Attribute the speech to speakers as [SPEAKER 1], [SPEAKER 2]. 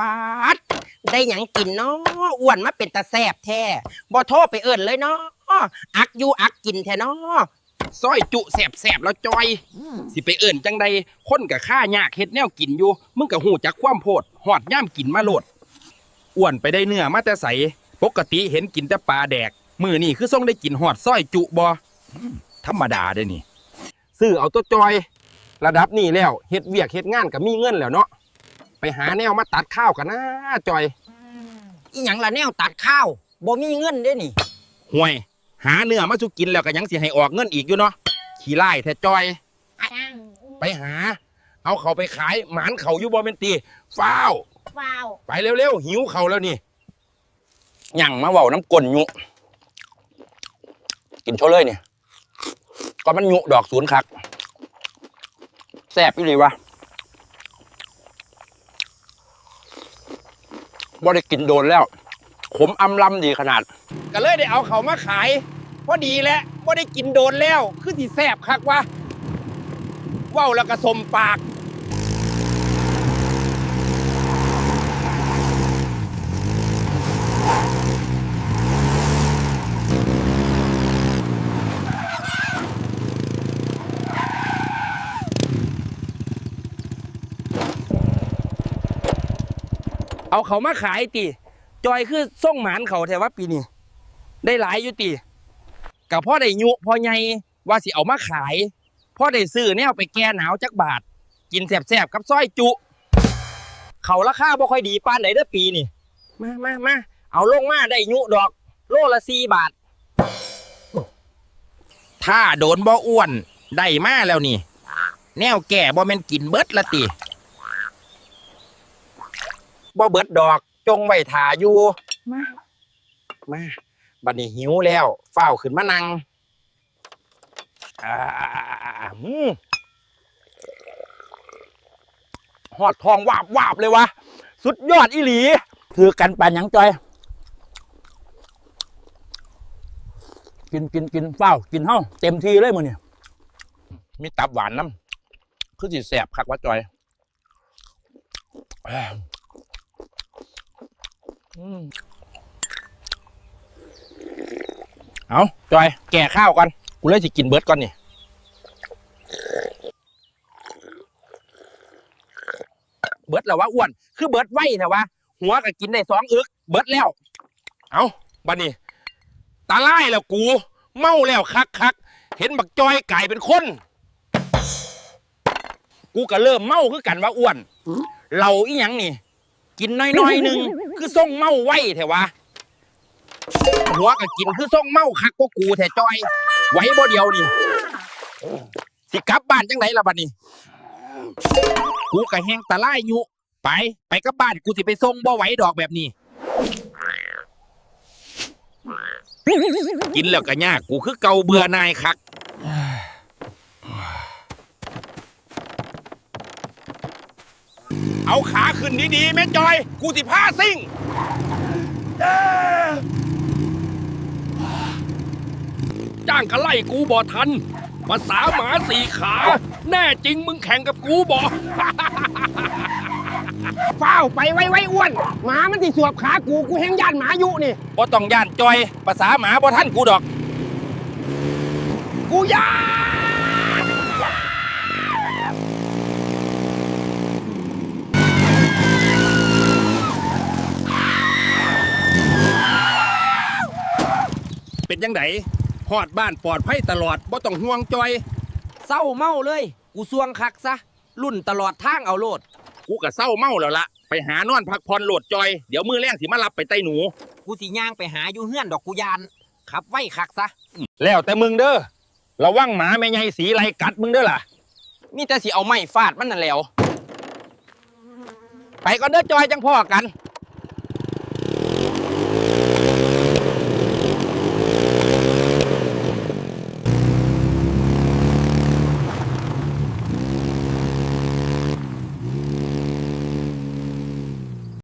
[SPEAKER 1] ปาดได้หยังกินเนาะอ้วนมาเป็นตาแซบแท้บ่โทรไปเอิ้นเลยเนาะอักอยู่อักกินแท้เนาะ
[SPEAKER 2] ซอยจุแสบๆแล้วจอย สิไปเอิ่นจังใดคนกับข้ายากเฮ็ดแนวกินอยู่ มึงกับหูจักความโพดหอดย่ามกินมาโลดอ้วนไปได้เนื้อมาแต่ใสปกติเห็นกินแต่ปลาแดก มือนี่คือส่งได้กินหอดซอยจุบอมธรรมดาเด้อนี่ซื้อเอาตัวจอย ระดับนี้แล้วเฮ็ดเวียกเฮ็ดงานก็มีเงินแล้วเนาะ ไปหาแนวมาตัดข้าวกันนะจอย
[SPEAKER 1] อีหยังละแนวตัดข้าวบ่มีเงินเด้นี่
[SPEAKER 2] ห่วย หาเนื้อมาสุกินแล้วก็ยังสิให้ออกเงินอีกอยู่เนาะขี้ไล่แท้จอย ไปหา เอาเขาไปขายหมานเขาอยู่บ่เป็นตีฟ้าว
[SPEAKER 3] ว้าว
[SPEAKER 2] ไปเร็วๆหิวเขาแล้วนี่หยั่งมาเว้าน้ำกลนยุกินโชว์เลยเนี่ยก็มันยุดอกศูนย์คักแซ่บอยู่เลยวะ บ่ได้กินโดนแล้ว ขมอำลำดีขนาด ก็เลยได้เอาเขามาขายพอดีแล้วบ่ได้กินโดนแล้ว คือที่แซ่บคักวะเว้าแล้วก็สมปาก เอาเขามาขายติจอยคือส่งหมานเขาแถวว่าปีนี้ได้หลายอยู่ติกับพ่อได้ยุพ่อใหญ่ว่าสิเอามาขายพ่อได้ซื้อแนวไปแก้หนาวจักบาท กินแสบๆกับซอยจุ เขาราคาบ่ค่อยดีปานไหนเด้อปีนี่มามามาเอาลงมาได้ยุดอก โลละสี่บาท ถ้าโดนบ่อ้วน ได้มาแล้วนี่ แนวแก่บ่แม่นกินเบิดละติ บ่เบิดดอก จงไว้ถ่าอยู่ มา มาบัดนี้หิวแล้วเฝ้าวขึ้นมานั่งอ่าอืมหอดทองวาบวาบเลยวะ สุดยอดอีหลี
[SPEAKER 4] คือกันปานหยังจอย กินกินกินเฝ้ากินเฮ้าเต็มที่เลยมือเนี่ย
[SPEAKER 2] มีตับหวานน้ำคือสิแสบคักว่าจอยอ่าอืม เอาจอย แก่ข้าวก่อนกูเลยสิกินเบิร์ดก่อนนี่เบิร์ดแล้ววะอ้วน คือเบิร์ดไว้แต่ว่าหัวก็กินได้สองอึก เบิร์ดแล้ว เอาบัดนี้ตาไล่แล้วกู เมาแล้วคักคักๆเห็นบักจอยไก่เป็นคน กูก็เริ่มเมาคือกันว่าอ้วน เราอีหยังนี่ กินน้อยๆหนึ่งคือส่งเมาไว้แถวะหัวก็กินคือส่งเมาคักก็กูแถจอย ไว้บ่เดียวนี่สิกลับบ้านจังไหนล่ะบัดนี้กูก็แห้งตะไลายอยู่ไป ไปกับบ้านกูสิไปส่งบ่ไหวดอกแบบนี้ กินแล้วก็ยากกูคือเกาเบื่อนายคัก เอาขาขึ้นดีๆแม่จอย กูสิพาซิ่งจ้างกะไล่กูบ่ทันภาษาหมาสี่ขา แน่จริงมึงแข่งกับกูบ่
[SPEAKER 1] เฝ้าวไปไว้ไว้อ้วน หมามันสิสวบขากูกูแห้งย่านหมายุนี่
[SPEAKER 2] บ่ต้องย่านจอยภาษาหมาบ่ทันกูดอก
[SPEAKER 1] กูย่าน
[SPEAKER 2] เป็นยังไงฮอดบ้านปลอดภัยตลอดบ่ต้องห่วงจอย
[SPEAKER 1] เศร้าเมาเลย กูสวงคักซะ รุ่นตลอดทางเอาโลด
[SPEAKER 2] กูก็เศร้าเมาแล้วละไปหานอนพักผ่อนโหลดจอย เดี๋ยวมือแรงสิมารับไปใต้หนู
[SPEAKER 1] กูสิย่างไปหาอยู่เฮือนดอกกูยานขับไว้คักซะ
[SPEAKER 2] แล้วแต่มึงเด้อระวังหมาแม่ใหญ่สีไรกัดมึงเด้อล่ะ
[SPEAKER 1] มีแต่สิเอาไม้ฟาดมันนั่นแหล้ว
[SPEAKER 2] ไปก่อนเด้อจอยจังพ่อกัน